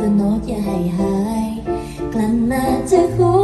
ตัวโนกอย่าให้หาย กลั้นมาจะคุ